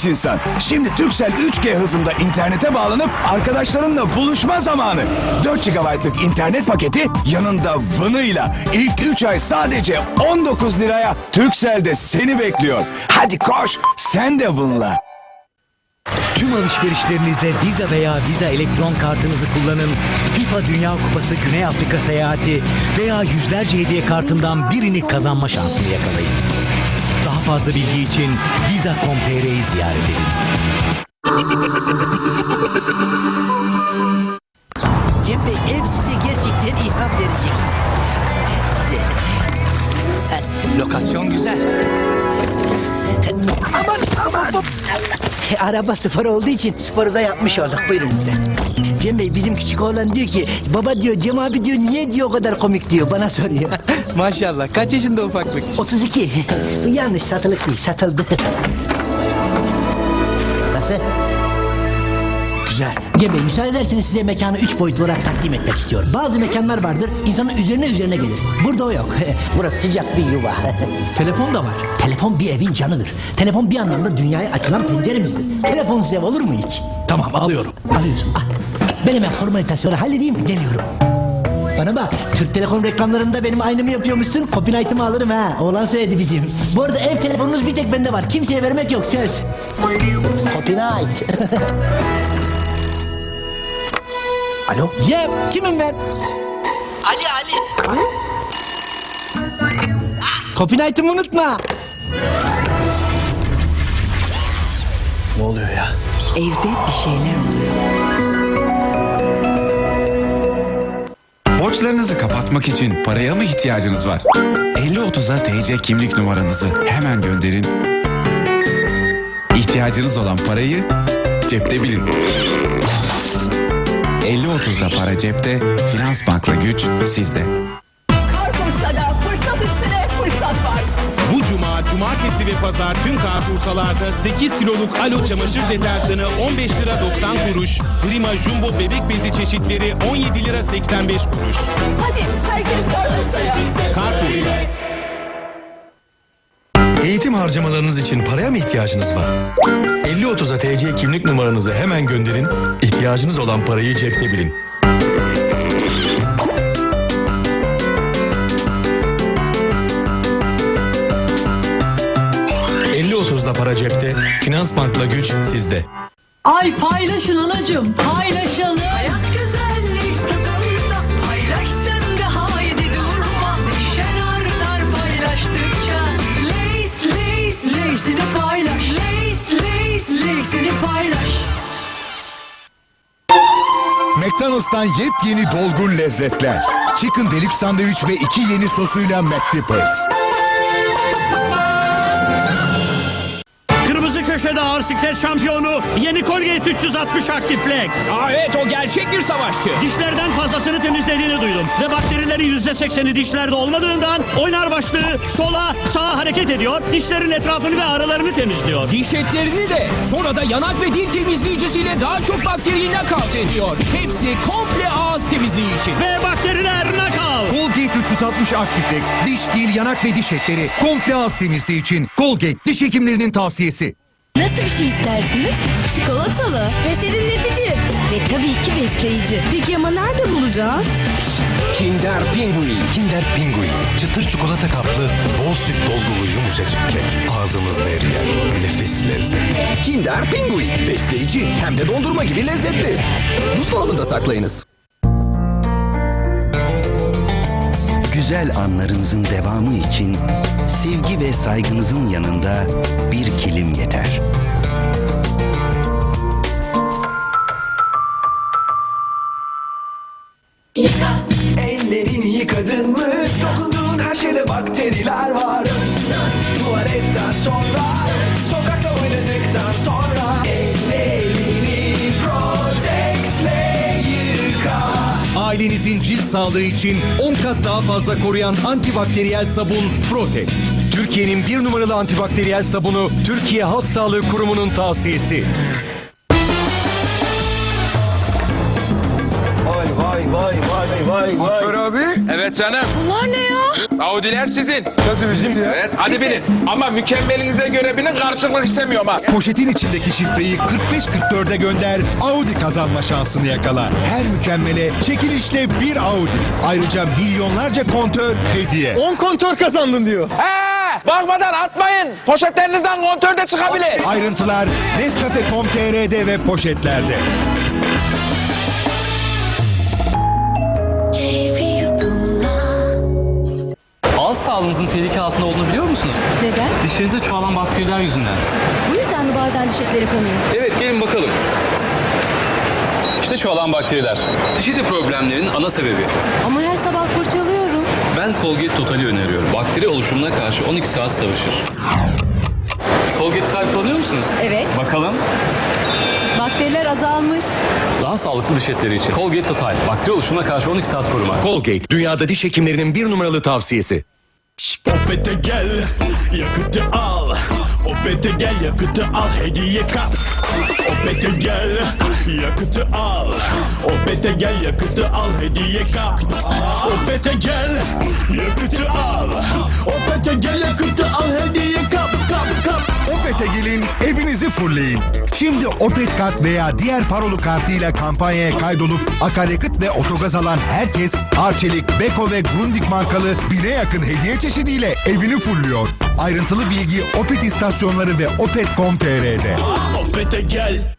genç insan. Şimdi Turkcell 3G hızında internete bağlanıp arkadaşlarınla buluşma zamanı. 4 GB'lık internet paketi yanında Vını'yla ilk 3 ay sadece 19 liraya Turkcell'de seni bekliyor. Hadi koş sen de Vın'la. Tüm alışverişlerinizde Visa veya Visa elektron kartınızı kullanın. FIFA Dünya Kupası Güney Afrika seyahati veya yüzlerce hediye kartından birini kazanma şansını yakalayın. Fazla bilgi için Visa.com.tr'yi ziyaret edin. Araba sıfır olduğu için sporu da yapmış olduk. Buyurun lütfen. Cem Bey bizim küçük oğlan diyor ki baba diyor Cem abi diyor niye diyor o kadar komik diyor bana soruyor. Maşallah. Kaç yaşında ufaklık? 32. Yanlış satılık değil satıldı. Nasıl? Güzel. Cem Bey müsaade ederseniz size mekanı üç boyutlu olarak takdim etmek istiyorum. Bazı mekanlar vardır insanın üzerine üzerine gelir. Burada o yok. Burası sıcak bir yuva. Telefon da var. Telefon bir evin canıdır. Telefon bir anlamda dünyaya açılan penceremizdir. Telefonsuz ev olur mu hiç? Tamam alıyorum. Alıyorsun. Ah. Ben hemen formalitasyonu halledeyim geliyorum. Bana bak Türk Telekom reklamlarında benim aynımı yapıyormuşsun. Copyright'ımı alırım ha. Oğlan söyledi bizim. Bu arada ev telefonunuz bir tek bende var. Kimseye vermek yok söz. Copyright. Alo? Cem kimim ben? Ali Ali. Copyright'ımı unutma. Ne oluyor ya? Evde bir şeyler oluyor. Borçlarınızı kapatmak için paraya mı ihtiyacınız var? 5030'a TC kimlik numaranızı hemen gönderin. İhtiyacınız olan parayı cepte bilin. 5030'da para cepte, Finans Bank'la güç sizde. Carrefour'da fırsat üstüne fırsat var. Bu cuma, cumartesi ve pazar tüm Carrefour'salarda 8 kiloluk alo çamaşır deterjanı 15 lira 90 kuruş. Prima Jumbo bebek bezi çeşitleri 17 lira 85 kuruş. Hadi herkes Carrefour'da Carrefour'sa. Eğitim harcamalarınız için paraya mı ihtiyacınız var? 50-30'a TC kimlik numaranızı hemen gönderin. İhtiyacınız olan parayı cepte bilin. ...50-30'da para cepte, Finans Bank'la güç sizde. Ay paylaşın anacığım paylaşalım. Hayat güzellik leysini paylaş. Leys leys leysini paylaş. McDonald's'tan yepyeni dolgun lezzetler. Chicken Deluxe sandviç ve iki yeni sosuyla McDippers. Köşede ağır siklet şampiyonu yeni Colgate 360 Active Flex. Aa evet o gerçek bir savaşçı. Dişlerden fazlasını temizlediğini duydum. Ve bakterilerin yüzde sekseni dişlerde olmadığından oynar başlığı sola sağa hareket ediyor. Dişlerin etrafını ve aralarını temizliyor. Diş etlerini de sonra da yanak ve dil temizleyicisiyle daha çok bakteriyi nakavt ediyor. Hepsi komple ağız temizliği için. Ve bakteriler knockout. Colgate 360 Actiflex. Diş, dil, yanak ve diş etleri komple ağız temizliği için. Colgate diş hekimlerinin tavsiyesi. Nasıl bir şey istersiniz? Çikolatalı ve serinletici. Ve tabii ki besleyici. Peki ama nerede bulacağız? Kinder Pingui. Kinder Pingui. Çıtır çikolata kaplı, bol süt dolgulu yumuşacık kek. Ağzımızda eriyen nefis lezzet. Kinder Pingui. Besleyici hem de dondurma gibi lezzetli. Buzdolabında saklayınız. Güzel anlarınızın devamı için sevgi ve saygınızın yanında bir kilim yeter. Ellerini yıkadın mı? Dokunduğun her şeyde bakteriler var. Tuvaletten sonra, sokakta oynadıktan sonra ellerini Ailenizin cilt sağlığı için 10 kat daha fazla koruyan antibakteriyel sabun Protex. Türkiye'nin bir numaralı antibakteriyel sabunu Türkiye Halk Sağlığı Kurumu'nun tavsiyesi. Vay vay vay vay vay vay. abi. Evet canım. Bunlar ne ya? Audiler sizin. Nasıl bizim ya? Evet hadi binin. Ama mükemmelinize göre binin karşılık istemiyorum ha. Poşetin içindeki şifreyi 4544'e gönder, Audi kazanma şansını yakala. Her mükemmele çekilişle bir Audi. Ayrıca milyonlarca kontör hediye. 10 kontör kazandın diyor. He, bakmadan atmayın. Poşetlerinizden kontör de çıkabilir. Ayrıntılar Nescafe.com.tr'de ve poşetlerde. Sağlığınızın tehlike altında olduğunu biliyor musunuz? Neden? Dişlerinizde çoğalan bakteriler yüzünden. Bu yüzden mi bazen diş etleri kanıyor? Evet gelin bakalım. İşte çoğalan bakteriler. Diş eti problemlerin ana sebebi. Ama her sabah fırçalıyorum. Ben Colgate Total'i öneriyorum. Bakteri oluşumuna karşı 12 saat savaşır. Colgate Total kullanıyor musunuz? Evet. Bakalım. Bakteriler azalmış. Daha sağlıklı diş etleri için. Colgate Total. Bakteri oluşumuna karşı 12 saat koruma. Colgate, dünyada diş hekimlerinin bir numaralı tavsiyesi. Opet'e gel, yakıtı al. Opet'e gel, yakıtı al, hediye kap. Opet'e gel, yakıtı al. Opet'e gel, yakıtı al, hediye kap. Opet'e gel, yakıtı al. Fullleyin. Şimdi Opet kart veya diğer parolu kartıyla kampanyaya kaydolup akaryakıt ve otogaz alan herkes Arçelik, Beko ve Grundig markalı bine yakın hediye çeşidiyle evini fullüyor. Ayrıntılı bilgi Opet istasyonları ve opet.com.tr'de. Opet'e gel.